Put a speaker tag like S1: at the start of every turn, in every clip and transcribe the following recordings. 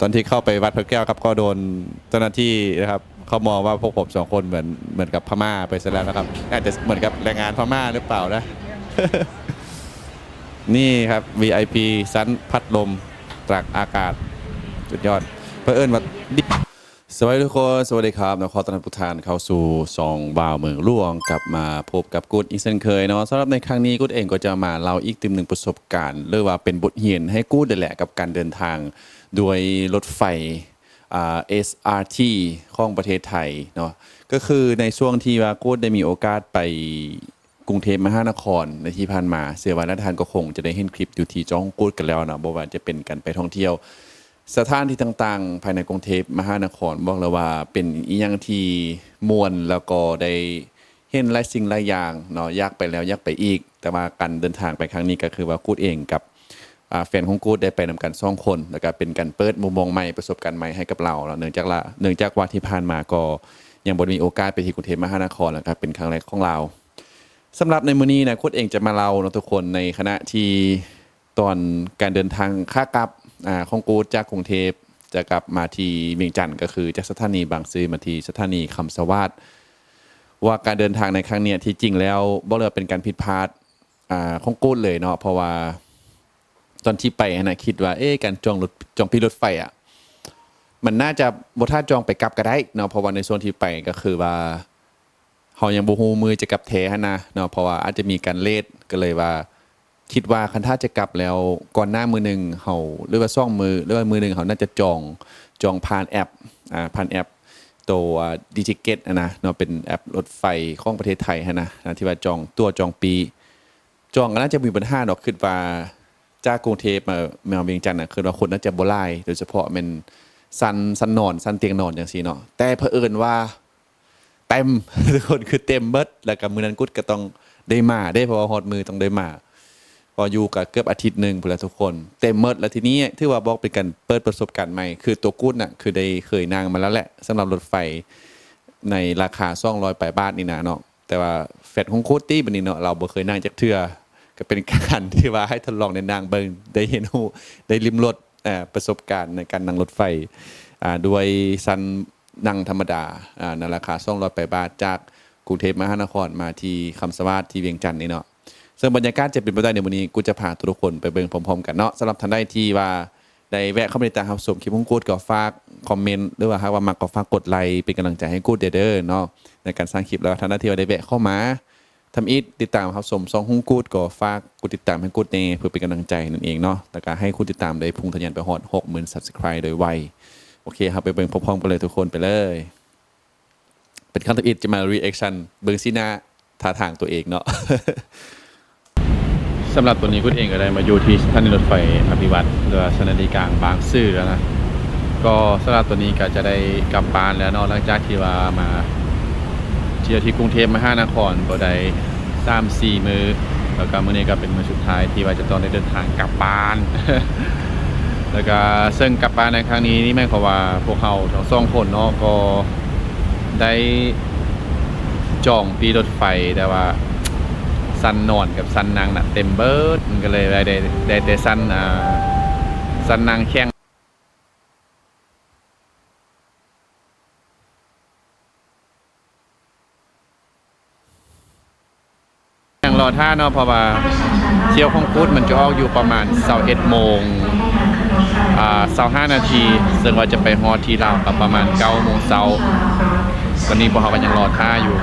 S1: ตอนที่เข้าไปวัดพระแก้วครับก็โดนเจ้าหน้าที่นะครับเขามองว่าพวกผมสองคนเหมือนเหมือนกับพม่าไปซะแล้วนะครับอาจจะเหมือนกับแรงงานพม่าหรือเปล่านะ นี่ครับ VIP ซันพัดลมตรักอากาศสุดยอดเพื่อเอิญว่าสวัสดีทุกคน สวัสดีครับนะขอต้อนรับทุกท่านเข้าสู่ซองบ่าวเมืองล่วงกลับมาพบกับกูดอีกเช่นเคยเนาะสำหรับในครั้งนี้กูดเองก็จะมาเล่าอีกติมหนึ่งประสบการณ์หรือว่าเป็นบทเรียนให้กูดนั่นแหละกับการเดินทาง โดยรถไฟ SRT ของประเทศไทยเนาะก็คือในช่วงที่ว่ากูดได้มีโอกาสไปกรุงเทพมหานครในที่ผ่านมาเสียวันทานก็คงจะได้เห็นคลิปอยู่ที่จ้องกูดกันแล้วนะบอกว่าจะเป็นการไปท่องเที่ยว สถานที่ต่างๆ ภายในกรุงเทพมหานครบอกเลยว่าเป็นอีหยังที่มวนแล้วก็ได้เห็นหลายสิ่งหลายอย่างเนาะอยากไปแล้วอยากไปอีก แต่ว่าการเดินทางไปครั้งนี้ก็คือว่ากูดเองกับ แฟนของกูดได้ไปนำกันสองคนแล้วก็เป็นการเปิดมุมมองใหม่ประสบการณ์ใหม่ให้กับเราเนื่องจากละเนื่องจากว่าที่ผ่านมาก็ยังบ่มีโอกาสไปที่กรุงเทพมหานครแล้วก็เป็นครั้งแรกของเราสำหรับในมื้อนี้นะโค้ดเองจะมาเล่านะทุกคนในขณะที่ตอนการเดินทางค่ากลับอ่าของกูดจากกรุงเทพจะกลับมาที่เวียงจันทน์ก็คือจากสถานีบางซื่อมาที่สถานีคำสวัสดว่าการเดินทางในครั้งเนี้ยที่จริงแล้วบ่เลยว่าเป็นการผิดพลาดอ่าของกูดเลยเนาะเพราะว่า ตอนที่ไปนะคิดว่าเอ๊ะการจองรถจองพี่รถไฟอะมันน่าจะบท่าจองไปกลับก็ได้เนาะเพราะว่าในส่วนที่ไปก็คือว่าเฮายังบ่ฮู้มือจะกลับแท้นะเนาะเพราะว่าอาจจะมีการเลทก็เลยว่า คิดว่าคันถ้าจะกลับแล้วก่อนหน้ามือหนึ่งเฮาหรือว่าซ่องมือหรือว่ามือหนึ่งเฮาน่าจะจองจองผ่านแอปอ่าผ่านแอปตัวดิจิเกตนะนะเนาะเป็นแอปรถไฟของประเทศไทยนะนะที่ว่าจองตัวจองปี จองก็น่าจะมีปัญหาดอกคิดว่า จากกรุงเทพมาเมืองเวียงจันทน์น่ะคือว่าคนน่าจะบ่หลายโดยเฉพาะแมันซันซันนอนซันเตียงนอนจังซี่เนาะแต่เผอิญว่าเต็มทุกคนคือเต็มเบิดแล้วก็มือนั้นกุดก็ต้องได้มาได้เพราะว่าฮอดมือต้องได้มาพออยู่กับเกือบอาทิตย์หนึ่งพุ่นลทุกคน เต็มเมิดแล้วทีนี้ที่ว่าบอกเป็นการเปิดประสบการณ์ใหม่ คือตัวกุดน่ะคือได้เคยนั่งมาแล้วแหละสำหรับรถไฟในราคา200ปลายบาทนี่นะเนาะแต่ว่าแฟดของโคตรตี้บัดนี้เนาะเราบ่เคยนั่งจักเทือ ก็เป็นการที่ว่าให้ทดลองในนางเบิงได้เห็นหูได้ลิมรสประสบการณ์ในการนั่งรถไฟด้วยซันนั่งธรรมดาในราคา200ไปบาทจากกรุงเทพมหานครมาที่คำสวัสดิ์ที่เวียงจันทน์นี่เนาะซึ่งบรรยากาศจะเป็นไปได้ในวันนี้กูจะพาทุกคนไปเบิ่งพร้อมๆกันเนาะสำหรับท่านใดที่ว่าได้แวะเข้าไปติดตามรับชมคลิปของกูดก็ฝากคอมเมนต์หรือว่าหากว่ามักก็ฝากกดไลค์เป็นกำลังใจให้กูดเด้อเนาะในการสร้างคลิปแล้วท่านใดที่ว่าได้แวะเข้ามา ทำอีทติดตามครับชมซองฮุ้งกูดก็ฝากกดติดตามให้กูดเนเพื่อเป็นกำลังใจนั่นเองเนาะแล้วก็ให้คุณติดตามได้พุ่งทะยานไปฮอด60,000 Subscribe โดยไวโอเคครับไปเบิ่งพร้อมๆกันเลยทุกคนไปเลย เป็นคำตัดอิดจะมา reaction เบิ่งซีหน้าท่าทางตัวเองเนาะ
S2: สำหรับตัวนี้คุณเองก็ได้มาอยู่ที่สถานีรถไฟอภิวัตรหรือสถานีกลางบางซื่อแล้วนะก็สำหรับตัวนี้ก็จะได้กลับบ้านแล้วเนาะหลังจากที่ว่ามา ที่ยวที่กรุงเทพมหานครบ่ได้สามสี่มือแล้วก็มื้อนี้ก็เป็นมื้อสุดท้ายที่ว่าจะต้องได้เดินทางกลับบ้าน แล้วก็ซึ่งกลับบ้านในครั้งนี้นี่หมายความว่าพวกเขาทั้งสองคนเนาะก็ได้จองปีรถไฟแต่ว่าซันนอนกับซันนางน่ะเต็มเบิร์ดมันก็เลยได้ได้ได้แต่ซันอ่าซันนางแข้งยังร อท่าเนาะเพราะว่าเที่ยวของพุทธมันจะออกอยู่ประมาณ21โมงอ่า25นาทีซึ่งว่าจะไปฮอที่ลาวกับประมาณ9โมงเช้าตอนนี้พวกเขาก็ยังรอท่าอยู่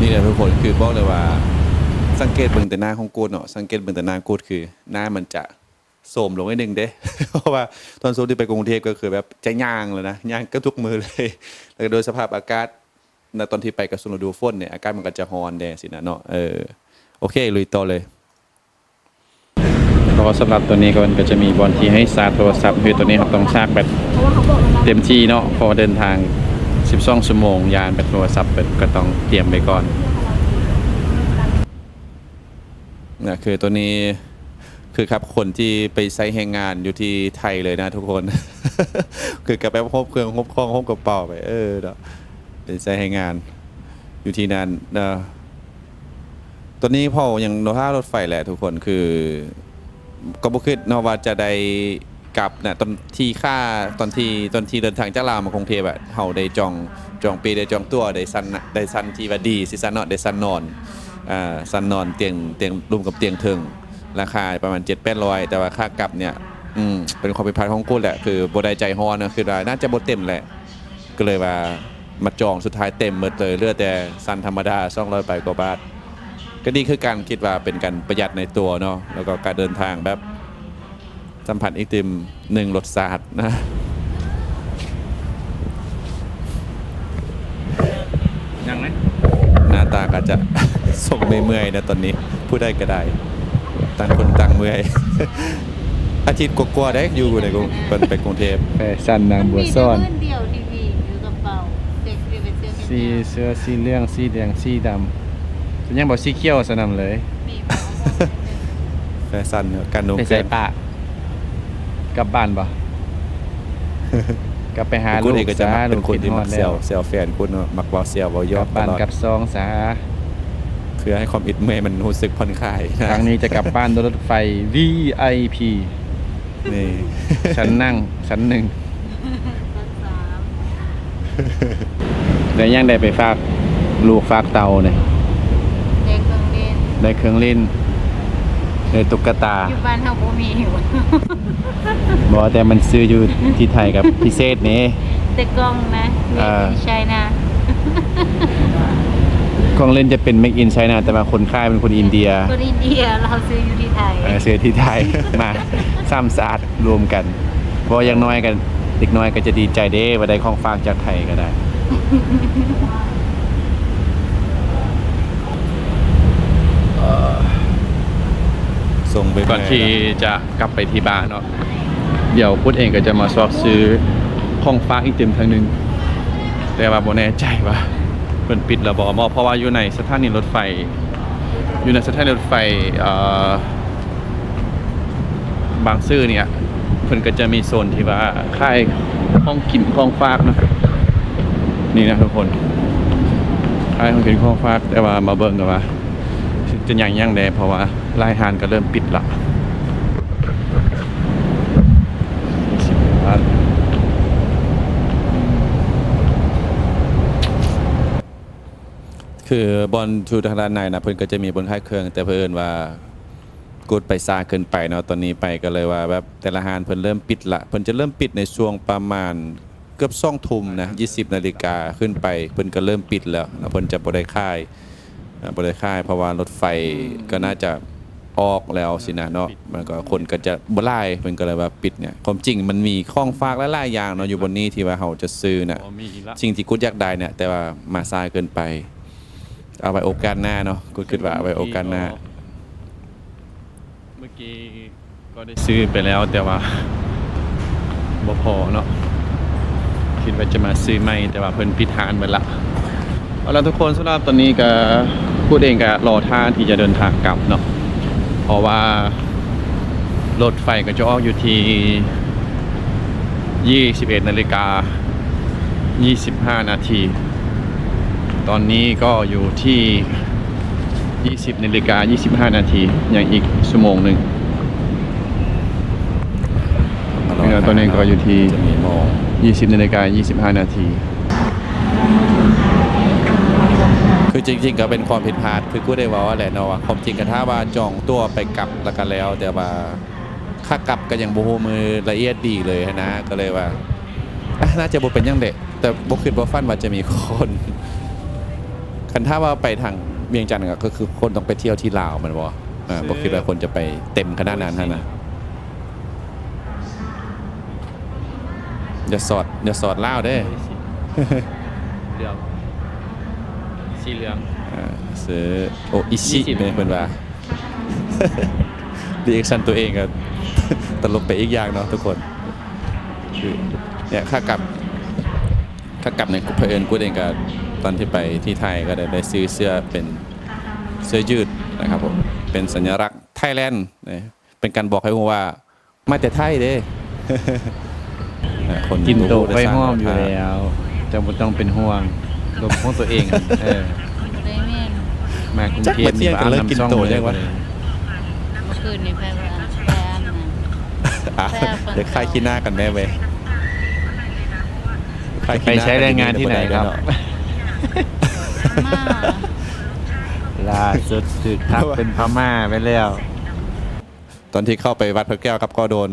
S1: นี่แหละทุกคนคือบอกเลยว่า สังเกตเบิ่งแต่หน้าของกูดเนาะสังเกตเบิ่งแต่หน้ากูดคือหน้ามันจะโสมลงนิดนึงเด้ เพราะว่าตอนสู้ที่ไปกรุงเทพก็คือแบบจะย่างเลยนะย่างก็ทุกมือเลย แล้วโดยสภาพอากาศ ในตอนที่ไปกับสุนดูฝนเนี่ยอากาศมันก็จะฮอนแดสินะเนาะเออโอเคลุยต่อเลย
S2: ก็สำหรับตัวนี้ก็มันก็จะมีบอลที่ให้ชาร์จโทรศัพท์คือตัวนี้เราต้องชาร์จแบตเต็มที่เนาะเพอเดินทาง 12 ชั่วโมง ยานแบตโทรศัพท์ก็ต้องเตรียมไปก่อน
S1: นะคือตัวนี้คือครับคนที่ไปใช้แรงงานอยู่ที่ไทยเลยนะทุกคน คือกลับไปพบเครื่องพบคล้องพบกระเป๋าไปเออเนาะ ไปใช้แรงาน อยู่ที่นั่นนะตัวนี้พออย่างโนท่ารถไฟแหละทุกคนคือก็บ่คิดเนาะว่าจะได้กลับน่ะตอนที่ค่าตอนที่ตอนที่เดินทางจากลาวมากรุงเทพอะเฮาได้จองจองปีได้จองตั๋วได้ซันน่ะได้ซันที่ว่าดีสิซันเนาะได้ซันนอนอ่าซันนอนเตียงเตียงรวมกับเตียงเทิงราคาประมาณ7-800แต่ว่าค่ากลับเนี่ยอืมเป็นความผิดพลาดของกูแหละคือบ่ได้ใจฮ้อนนะคือว่าน่าจะบ่เต็มแหละก็เลยว่า มาจองสุดท้ายเต็มหมดเลยเหลือแต่ซันธรรมดา200ไปกว่าบาท ก็ดีคือการคิดว่าเป็นการประหยัดในตัวเนาะแล้วก็การเดินทางแบบสัมผัสอีกติมหนึ่งรสชาตินะ
S2: ยังไหม
S1: หน้าตาก็จะส่งเมื่อยๆนะตอนนี้พูดได้ก็ได้ต่างคนต่างเมื่อยอาทิตย์กว่าๆได้อยู่ในกรุงเป็นไปกรุงเทพ
S2: แฟชั่นนางบัวซ่อน
S3: มีแต่เงินเดียวที่ สื้อแขน
S2: สี
S3: ยาว
S2: เสื้อสีเหลืองสีแดงสีดำยังบอกสีเขียวสนำเลย
S3: มีมา
S1: แฟชั่นเนอะการนุ่ง
S2: ไป
S1: เครื่
S2: ใส่
S1: อง
S2: ปะกลับบ้านบ่ กลับไปหา
S1: กู
S2: ลูก
S1: เองก็จะ
S2: ซะ
S1: มัก
S2: ลู
S1: เป็น
S2: ก
S1: คน
S2: คิด
S1: ที่
S2: ฮอ
S1: มั
S2: ด
S1: กเซ
S2: แล้
S1: ล
S2: ว
S1: เซลแฟนคุณเนอะมักเว่าเซลเว่าย
S2: ก
S1: อ
S2: ลั
S1: ด
S2: บ
S1: ต
S2: บ้าน
S1: ลอด
S2: กับซองซะ
S1: เพื่อให้ความอิดเมื่อยมันรู้สึกผ่อนคลายนะ
S2: ครั้งนี้จะกลับบ้านโดยรถไฟ VIP
S1: นี่
S2: ชั้นนั่งชั้นหนึ่ง
S3: ต้นสาม
S2: แต่ยังได้ไปฝากลูกฝากเตาเนี่ย
S3: เด็กโรงเรียน
S2: ได้เครื่องเล่นได้ตุ๊กตา
S3: อยู่บ้านเฮาบ่มีอยู่
S2: บอกแต่มันซื้ออยู่ที่ไทยกับพิเศษนี่
S3: แต่กล้องนะเรีย
S2: อ่า
S3: นใช่นะ
S2: เครื่องเล่นจะเป็น make in China แต่มาคนค่ายเป็นคนอินเดีย
S3: คนอินเดียเราซื้ออยู่ที่ไทย
S2: เออซื้อที่ไทยมาซ้ำสะอาดรวมกันเพราะอย่างน้อยกันเด็กน้อยก็จะดีใจเด้ว่าได้ของฝากจากไทยก็ได้
S1: ส่งไป
S2: ก่อนที่จะกลับไปที่บ้านเนาะเดี๋ยวพุทธเองก็จะมาสอบซื้อของฝากอีกเต็มทางหนึงแต่ว่าบ่แน่ใจว่าเพิ่นปิดแล้วบ่มเพราะว่าอยู่ในสถานีรถไฟ อยู่ในสถานีรถไฟเอ่อบางซื่อเนี่ยเพิ่นก็จะมีโซนที่ว่าค่ายห้องกินของฝากเนาะ นี่นะทุกคนค่ายห้องกินข้องฝากแต่ว่ามาเบิ่งกันว่าจะยังยังแดเพราะว่าลายหานก็เริ่มปิดละ
S1: คือบอลทูทางด้านในนะเพิ่นก็จะมีบนค่ายเครื่อง แต่เพิ่นว่ากูดไปซาเกินไปเนาะตอนนี้ไปก็เลยว่าแบบแต่ละหานเพิ่นเริ่มปิดละเพิ่นจะเริ่มปิดในช่วงประมาณ เกือบ2ทุ่มนะ20นาฬิกาขึ้นไปเพิ่นก็เริ่มปิดแล้วแล้วเพิ่นจะบ่ได้ค่ายอ่าบ่ได้ค่ายเพราะว่ารถไฟก็น่าจะออกแล้วสินะเนาะมันก็คนก็จะบ่หลายเพิ่นก็เลยว่าปิดเนี่ยความจริงมันมีของฝากหลายๆอย่างเนาะอยู่บนนี้ที่ว่าเราจะซื้อน่ะ
S2: อ๋อมีอีกละ
S1: สิ่งที่กูอยากได้เนี่ยแต่ว่ามาซายเกินไป เอาไว้โอกาสหน้าเนาะกูคิดว่าเอาไว้โอกาสหน้า
S2: เมื่อกี้ก็ได้ซื้อไปแล้วแต่ว่าบ่พอเนาะ คิดว่าจะมาซื้อใหม่แต่ว่าเพิ่นปิดหานหมดละเอาละทุกคนสำหรับตอนนี้ก็พูดเองก็รอท่าที่จะเดินทางกลับเนาะเพราะว่ารถไฟก็จะออกอยู่ที่ 21นาฬิกา25 นาที ตอนนี้ก็อยู่ที่ 20นาฬิกา25 นาทีอย่างอีกชั่วโมงหนึ่งนี่นะตอนนี้ก็อยู่ที่
S1: จะมีโมง
S2: 20นาฬิกา25 นาที
S1: คือจริง ๆ ก็เป็นความผิดพลาดคือกูได้บอกว่าแหละเนาะว่าความจริงก็ถ้าว่าจองตัวไปกลับแล้วกันแล้ว แต่ว่าค่ากลับก็ยังบ่ฮู้มือละเอียดดีเลยนะก็เลยว่าน่าจะบ่เป็นยังเด็แต่บ่คิดว่าฟันว่าจะมีคนคันถ้าว่าไปทางเวียงจันทร์ก็คือคนต้องไปเที่ยวที่ลาวมันบ่อ่าบ่คิดว่าคนจะไปเต็มขนาดนั้นนะ อย่าสอดอย่าสอดเล่าวเด้
S2: เหลืองสีเหลือง
S1: อ่าซื้อโออิชิ
S2: ยี่สิบ
S1: เป็นเพื่อนว่า รีแอคชั่นตัวเองก็ ตลกไปอีกอย่างเนาะทุกคนคือเนี่ยค่ากลับค่ากลับในยกูเพอิญกูเองก็ตอนที่ไปที่ไทยก็ได้ได้ซื้อเสื้อเป็นเสื้อยืดนะครับผมเป็นสัญลักษณ์ไทยแลนด์นะเป็นการบอกให้รู้ว่ามาแต่ไทยเด้นะ คน
S2: กินโตะ
S1: ด้
S2: ไป
S1: สร้าง
S2: ห้อมอยู่
S1: ราคา
S2: แล้วจะบ่ต้องเป็นห่วงลมของตัวเองเออ
S3: บ่ได้แม่น
S2: มากรุง
S1: จัก
S2: เทพ
S1: มาเที่ยงกันเลิกกินโตะยังวะ
S3: เมื่อคืนนี่ไปว่าไปอาบ
S1: เดี๋ยวค่ายขี้หน้ากันแน่เว้ยค่าย
S2: ไป
S1: ขี้หน้า
S2: ใช้แรงงานที่ไหนครับ
S3: มา
S2: ล่าสุดถึกทักเป็นพม่าไปแล้ว
S1: ตอนที่เข้าไปวัดพระแก้วครับก็โดน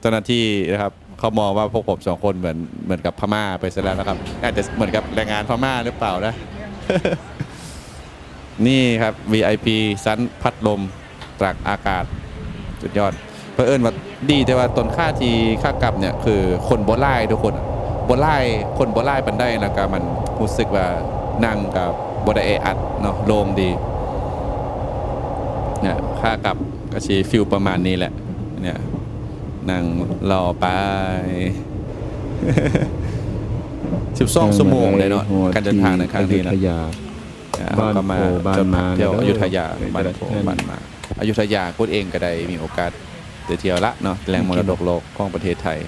S1: เจ้าหน้าที่นะครับ เขามองว่าพวกผมสองคนเหมือนเหมือนกับพม่าไปซะแล้วนะครับอาจจะเหมือนกับแรงงานพม่าหรือเปล่านะ นี่ครับ VIP ซันพัดลมตรากอากาศสุดยอดเพื่อเอิญว่าดีแต่ว่าตนค่าทีค่ากลับเนี่ยคือคนโบล่ทุกคนโบล่คนโบล่บันได้แล้วก็มันรู้สึกว่านั่งกับบไดเออัดเนาะโล่งดีเนี่ยค่ากลับก็ชีฟิลประมาณนี้แหละเนี่ย นั่งรอไปสิบสองชั่วโมงเลยเนาะการเดินทางในครั้งนี้นะ
S2: บ้าน
S1: ก็มา
S2: โพบ้านมา
S1: เที่ยวอยุธยา
S2: เด้อ
S1: บ้านโพ
S2: เด้อ
S1: บ้านมาอยุธยาพูดเองก็ได้มีโอกาสเดินเที่ยวละเนาะแหล่งมรดกโลกของประเทศไทย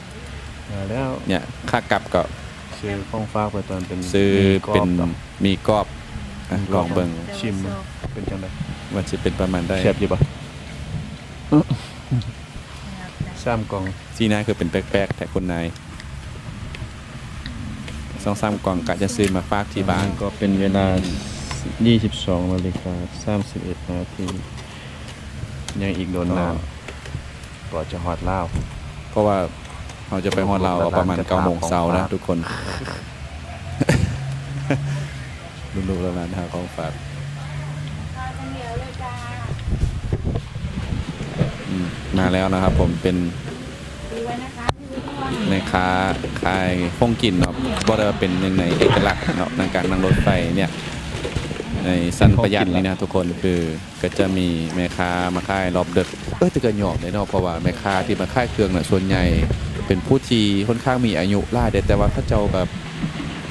S2: มาแล้ว
S1: เนี่ยค่ากลับก็
S2: ซื้อข้องฟ้ากไปตอนเป็น
S1: ซื้อเป็น
S2: กรอบ
S1: มีกรอบอะลองเบิ่ง
S2: ชิมเป็นจังได
S1: ว่าจะเป็นประมาณได้
S2: แซ่บอยู่ปะ สามกล่อง
S1: ซีหน้าคือเป็นแป๊กๆแต่คนนายสองสามกล่องกะจะซื้อมาฝากที่บ้าน
S2: ก็เป็นเวลา 22นาฬิกา31นาทียังอีกโดนนานก่อนจะฮอดลาว
S1: เพราะว่าเราจะไปฮอดเราวประมาณ
S2: จะ
S1: เก้าโมงเช้านะ
S2: ฝาก
S1: ทุกคนลูกๆแล้วร้านหาของฝากอื มาแล้วนะครับ ผมเป็นแม่ค้าขายฟงกินเนาะก็ได้เป็นหนึ่งในเอกลักษณ์เนาะในการนั่งรถไฟเนี่ยในสั้นประหยัดนี่นะทุกคนคือก็จะมีแม่ค้ามาขายรอบดึกเออต่ก็หยอกเลยเนาะเพราะว่าแม่ค้าที่มาขายเครื่องน่ะส่วนใหญ่เป็นผู้ที่ค่อนข้างมีอายุล่าเด็ดแต่ว่าเขาเจ้าแบบ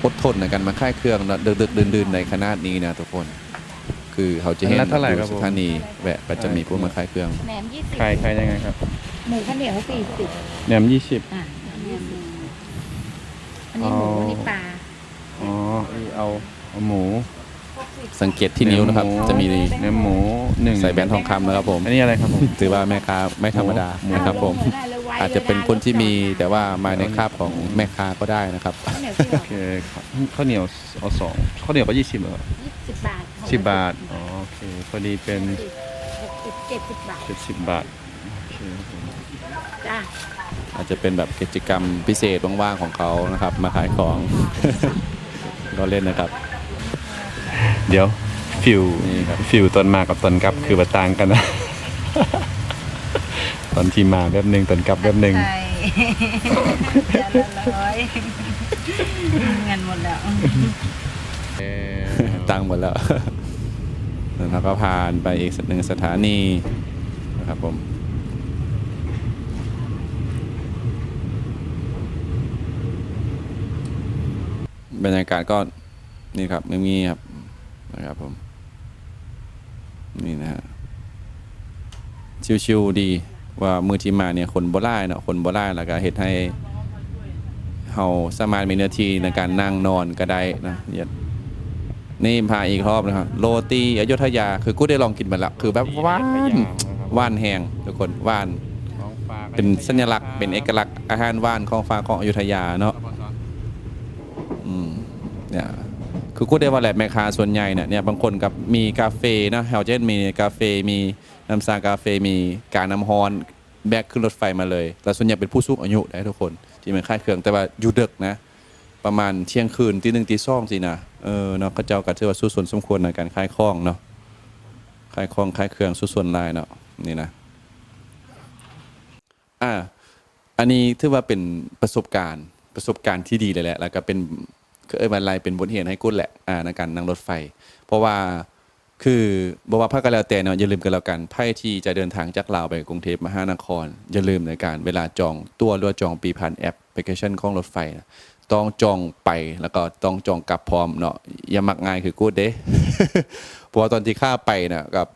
S1: อดทนในการมาขายเครื่องเนาะดึกๆดื่นๆในขนาดนี้นะทุกคน คือเขาจะเห็น
S2: อันละเท่าไหร่ครับ
S1: สถานีแวะก็จะมีผู้มาขายเครื่อง
S3: แหนมยี่สิบ
S2: ขายขายยังไงครับ
S3: หมูข้าวเหนียวสี่สิบ
S2: แหนม20
S3: อะอันนี้หมูอันนี้หมูอั นนี้ปลา
S2: อ๋อเอาเอาหมู
S1: สังเกตที่นิ้วนะครับ จะมี
S2: เนื้อหมูหนึ่ง
S1: ใส่แบนทองคำนะครับผม
S2: อันนี้อะไรครับผม
S1: ถือว่าแม่ค้าไม่ธรรมดา
S2: หมู
S1: นะครับผม อาจจะเป็นคนที่มีแต่ว่ามาในคราบของแม่ค้าก็ได้นะครับ
S3: ข้าวเหนียวที่
S2: โอเคครับข้าวเหนียวเอาสองข้าวเหนียวก็ยี่สิบเหรอ
S3: ยี่สิบบาท
S2: สิบบาท อ๋อ โอเค พอดีเป็น
S3: หกสิบเจ็ดสิบบาท
S2: เจ็ดสิบบาท โอเคครับผม
S3: จ้า
S1: อาจจะเป็นแบบกิจกรรมพิเศษว่างๆของเขานะครับ มาขายของ ก็เล่นนะครับ
S2: เดี๋ยวฟิว
S1: นี่ครับ
S2: ฟิวตอนมากับตอนกลับคือมาต่างกันนะ ตอนที่มาแบบหนึ่งตอนกลับแบบหนึ่ง
S3: ใช่จานละร้อยเงินหมดแล้ว
S1: ตังหมดแล้วแล้วก็ผ่านไปอีกหนึ่งสถานีนะครับผมบรรยากาศก็นี่ครับไม่มีครับนะครับผม นี่นะฮะชิวๆดีว่ามือที่มาเนี่ยคนโบราณเนาะคนโบราณแล้วก็เฮ็ดให้เฮาสามารถมีเนื้อที่ในการนั่งนอนก็ได้นะเนี่ย นี่พาอีกรอบนะครับโรตีอยุธยาคือกูได้ลองกินมาแล้วคือแบบหว่านหว่านแห้งทุกคนหว่านเป็นสัญลักษณ์เป็นเอกลักษณ์อาหารหว่านของฟ้าของอยุธยาเนาะอืมเนี่ยคือกูได้ว่าแหละแม่ค้าส่วนใหญ่เนี่ยเนี่ยบางคนกับมีกาเฟนะเฮลเจนมีกาเฟมีน้ำซากาเฟมีการน้ำฮอนแบกขึ้นรถไฟมาเลยแต่ส่วนใหญ่เป็นผู้สูงอายุได้ทุกคน ที่มันค่ายเครื่องแต่ว่าอยู่ดึกนะ ประมาณเที่ยงคืนตีหนึ่งตีสองสินะเออเนาะก็เจ้าก็ถือว่าสู้ส่วนสมควรในการขายของเนาะขายของขายเครื่องสู้ส่วนลายเนาะนี่นะอ่าอันนี้ถือว่าเป็นประสบการณ์ประสบการณ์ที่ดีเลยแหละ แล้วก็เป็นเอ้ยวันไรเป็นบทเรียนให้กุ้นแหละอ่าในการนั่งรถไฟ เพราะว่าคือบอกว่าภาคก็แล้วแต่เนาะอย่าลืมกันแล้วกันไพ่ที่จะเดินทางจากลาวไปกรุงเทพมหานคร อย่าลืมในการเวลาจองตั๋วหรือว่าจองปีผ่านแอปพลิเคชันของรถไฟนะ ต้องจองไปแล้วก็ต้องจองกลับพร้อมเนาะอย่ามักง่ายคือกูดเด้พราะว่าตอนที่ค่าไปน่ะกับ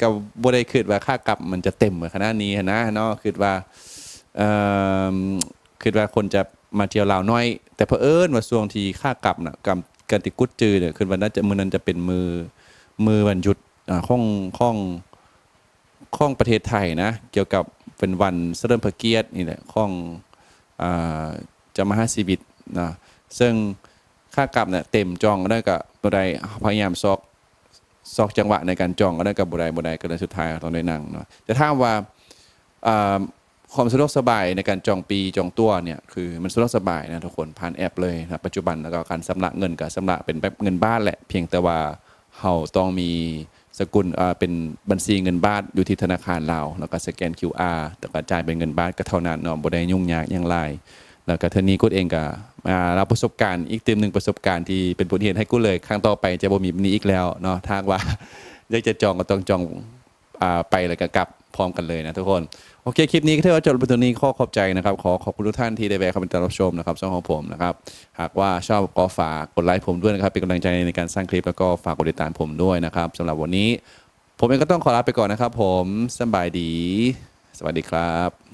S1: กับบ่ได้คิดว่าค่ากลับมันจะเต็มเหมือนขนาดนี้นะเนาะคิดว่าเอ่อคิดว่าคนจะมาเที่ยวลาวน้อย แต่เผอิญว่าช่วงที่ค่ากลับน่ะกับกันติกุดจือเนี่ยคือวันนั้นจะมือนั้นจะเป็นมือมือวันหยุดอ่าของข้องข้องประเทศไทยนะ เกี่ยวกับเป็นวันเสริมพระเกียรตินี่แหละข้องอ่า จะมหาชีวิตนะซึ่งค่ากลับเนี่ยเต็มจองก็ได้กับบ่ได้พยายามซอกซอกจังหวะในการจองก็ได้กับบ่ได้บ่ได้ก็เลยสุดท้ายตองได้นั่งเนาะแต่ถ้าว่าความสะดวกสบายในการจองปีจองตัวเนี่ยคือมันสะดวกสบายนะทุกคนผ่านแอปเลยนะปัจจุบันแล้วก็การชำระเงินกับชำระเป็นแบบเงินบ้านแหละ เพียงแต่ว่าเฮาต้องมีสกุลเป็นบัญชีเงินบาทอยู่ที่ธนาคารเราแล้วก็สแกน QR แล้วก็จ่ายเป็นเงินบาทก็เท่านั้นเนาะบ่ได้ยุ่งยากอย่างไร แล้วก็เทนี้กูเองก็มารับประสบการณ์อีกเต็มหนึ่งประสบการณ์ที่เป็นบทเรียนให้กูเลยครั้งต่อไปจะบ่มีนี้อีกแล้วเนาะทางว่าอยากจะจองก็ต้องจองไปแล้วก็กลับพร้อมกันเลยนะทุกคน โอเค คลิปนี้ก็ถือว่าจบไปตรงนี้ข้อขอบใจนะครับ ขอขอบคุณทุกท่านที่ได้แวะเข้ามารับชมนะครับช่องของผมนะครับ หากว่าชอบก็ฝากกดไลค์ผมด้วยนะครับ เป็นกำลังใจในการสร้างคลิปแล้วก็ฝากกดติดตามผมด้วยนะครับสำหรับวันนี้ ผมเองก็ต้องขอลาไปก่อนนะครับ ผมสบายดี สวัสดีครับ